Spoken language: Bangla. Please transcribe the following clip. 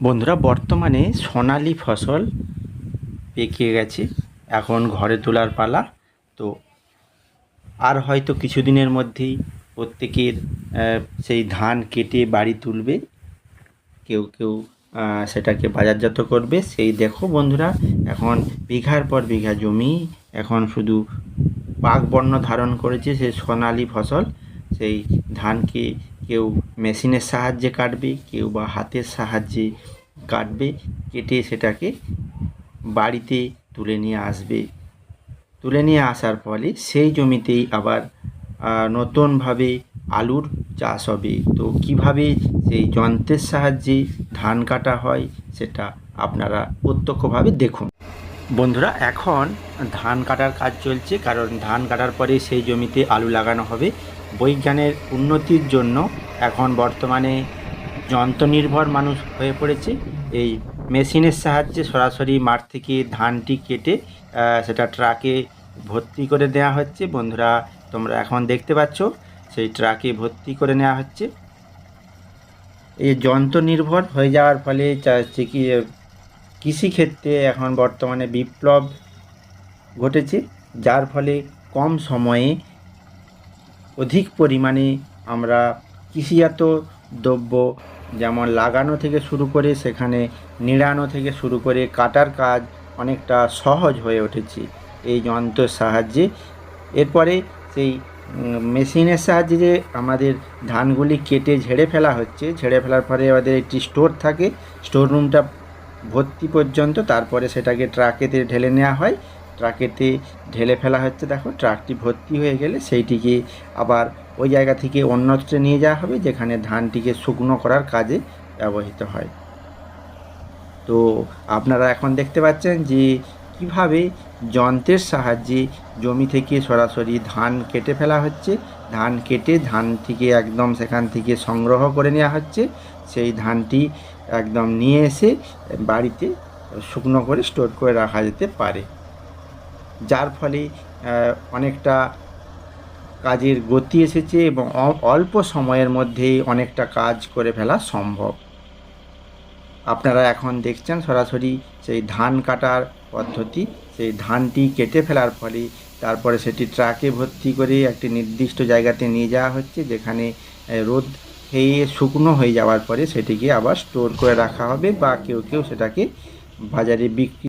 বন্ধুরা, বর্তমানে সোনালি ফসল পেকে গেছে। এখন ঘরে তোলার পালা। তো আর হয়তো কিছুদিনের মধ্যেই প্রত্যেকের সেই ধান কেটে বাড়ি তুলবে। কেউ কেউ সেটাকে বাজারজাত করবে। সেই দেখো বন্ধুরা, এখন বিঘার পর বিঘা জমি। এখন শুধু পাক বর্ণ ধারণ করেছে সেই সোনালি ফসল। সেই ধানকে কেউ মেশিনের সাহায্যে কাটবে, কেউ বা হাতের সাহায্যে কাটবে, কেটে সেটাকে বাড়িতে তুলে নিয়ে আসবে। তুলে নিয়ে আসার ফলে সেই জমিতেই আবার নতুনভাবে আলুর চাষ হবে। তো কীভাবে সেই যন্ত্রের সাহায্যে ধান কাটা হয় সেটা আপনারা প্রত্যক্ষভাবে দেখুন। বন্ধুরা, এখন ধান কাটার কাজ চলছে। কারণ ধান কাটার পরে সেই জমিতে আলু লাগানো হবে। বৈজ্ঞানের উন্নতির জন্য এখন বর্তমানে যন্ত্রনির্ভর মানুষ হয়ে পড়েছে। এই মেশিনের সাহায্যে সরাসরি মাঠ থেকে ধানটি কেটে সেটা ট্রাকে ভর্তি করে দেওয়া হচ্ছে। বন্ধুরা, তোমরা এখন দেখতে পাচ্ছ, সেই ট্রাকে ভর্তি করে নেওয়া হচ্ছে। এই যন্ত্র নির্ভর হয়ে যাওয়ার ফলে কৃষিক্ষেত্রে এখন বর্তমানে বিপ্লব ঘটেছে, যার ফলে কম সময়ে অধিক পরিমাণে আমরা কৃষিজাত দ্রব্য যেমন লাগানো থেকে শুরু করে সেখানে নিড়ানো থেকে শুরু করে কাটার কাজ অনেকটা সহজ হয়ে উঠেছে এই যন্ত্রের সাহায্যে। এরপরে সেই মেশিনের সাহায্যে যে আমাদের ধানগুলি কেটে ঝেড়ে ফেলা হচ্ছে, ঝেড়ে ফেলার পরে আমাদের একটি স্টোর থাকে, স্টোর রুমটা ভর্তি পর্যন্ত, তারপরে সেটাকে ট্রাকেতে ঢেলে নেওয়া হয়। ট্রাকেতে ঢেলে ফেলা হচ্ছে। দেখো, ট্রাকটি ভর্তি হয়ে গেলে সেইটিকে আবার ওই জায়গা থেকে অন্যত্রে নিয়ে যাওয়া হবে, যেখানে ধানটিকে শুকনো করার কাজে ব্যবহৃত হয়। তো আপনারা এখন দেখতে পাচ্ছেন যে কীভাবে যন্ত্রের সাহায্যে জমি থেকে সরাসরি ধান কেটে ফেলা হচ্ছে। ধান কেটে ধান থেকে একদম সেখান থেকে সংগ্রহ করে নেওয়া হচ্ছে। সেই ধানটি একদম নিয়ে এসে বাড়িতে শুকনো করে স্টোর করে রাখা যেতে পারে। যার ফলে অনেকটা কাজের গতি এসেছে এবং অল্প সময়ের মধ্যেই অনেকটা কাজ করে ফেলা সম্ভব। আপনারা এখন দেখছেন সরাসরি সেই ধান কাটার পদ্ধতি। সেই ধানটি কেটে ফেলার ফলে তারপরে সেটি ট্রাকে ভর্তি করে একটি নির্দিষ্ট জায়গাতে নিয়ে যাওয়া হচ্ছে, যেখানে রোদ খেয়ে শুকনো হয়ে যাওয়ার পরে সেটিকে আবার স্টোর করে রাখা হবে বা কেউ কেউ সেটাকে বাজারে বিক্রি